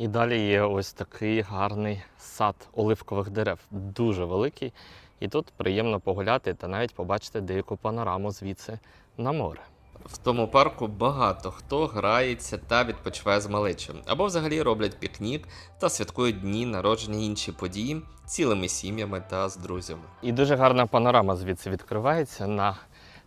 І далі є ось такий гарний сад оливкових дерев, дуже великий. І тут приємно погуляти та навіть побачити деяку панораму звідси на море. В тому парку багато хто грається та відпочиває з малечем, або взагалі роблять пікнік та святкують дні народження і інші події цілими сім'ями та з друзями. І дуже гарна панорама звідси відкривається на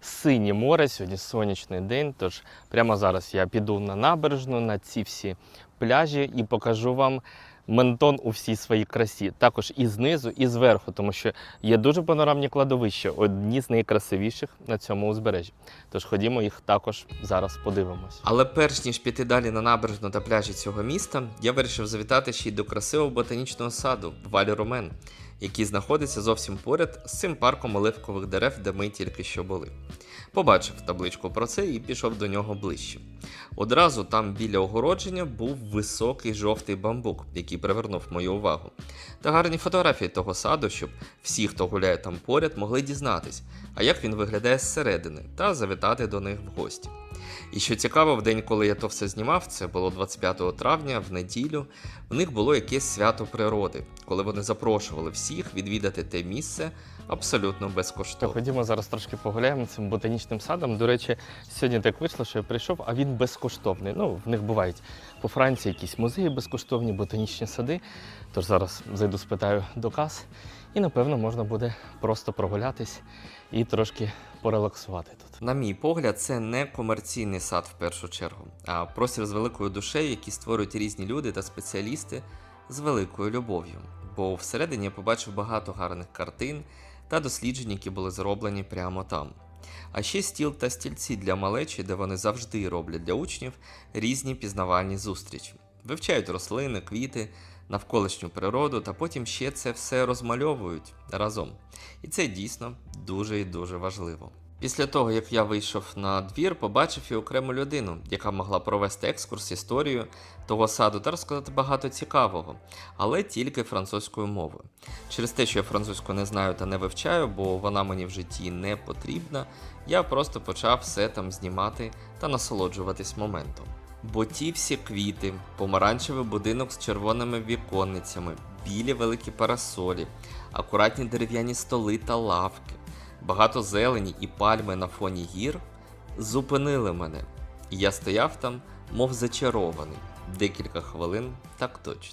синє море. Сьогодні сонячний день. Тож прямо зараз я піду на набережну на ці всі пляжі і покажу вам ментон у всій своїй красі. Також і знизу, і зверху, тому що є дуже панорамні кладовища, одні з найкрасивіших на цьому узбережжі. Тож ходімо їх також зараз подивимось. Але перш ніж піти далі на набережну та пляжі цього міста, я вирішив завітати ще й до красивого ботанічного саду Валі Ромен, який знаходиться зовсім поряд з цим парком оливкових дерев, де ми тільки що були. Побачив табличку про це і пішов до нього ближче. Одразу там біля огородження був високий жовтий бамбук, який привернув мою увагу. Та гарні фотографії того саду, щоб всі, хто гуляє там поряд, могли дізнатись, а як він виглядає зсередини, та завітати до них в гості. І що цікаво, в день, коли я то все знімав, це було 25 травня, в неділю, в них було якесь свято природи, коли вони запрошували всіх відвідати те місце абсолютно безкоштовно. Ходімо зараз трошки погуляємо цим ботанічним садом. До речі, сьогодні так вийшло, що я прийшов, а він безкоштовний. Ну, в них бувають по Франції якісь музеї безкоштовні, ботанічні сади. Тож зараз зайду, спитаю до кас, і напевно можна буде просто прогулятись і трошки порелаксувати тут. На мій погляд, це не комерційний сад в першу чергу, а простір з великою душею, які створюють різні люди та спеціалісти з великою любов'ю. Бо всередині я побачив багато гарних картин та досліджень, які були зроблені прямо там. А ще стіл та стільці для малечі, де вони завжди роблять для учнів різні пізнавальні зустрічі, вивчають рослини, квіти, навколишню природу, та потім ще це все розмальовують разом. І це дійсно дуже і дуже важливо. Після того, як я вийшов на двір, побачив і окрему людину, яка могла провести екскурс історію того саду та розказати багато цікавого, але тільки французькою мовою. Через те, що я французьку не знаю та не вивчаю, бо вона мені в житті не потрібна, я просто почав все там знімати та насолоджуватись моментом. Бо ті всі квіти, помаранчевий будинок з червоними віконницями, білі великі парасолі, акуратні дерев'яні столи та лавки, багато зелені і пальми на фоні гір зупинили мене. І я стояв там, мов зачарований, декілька хвилин, так точно.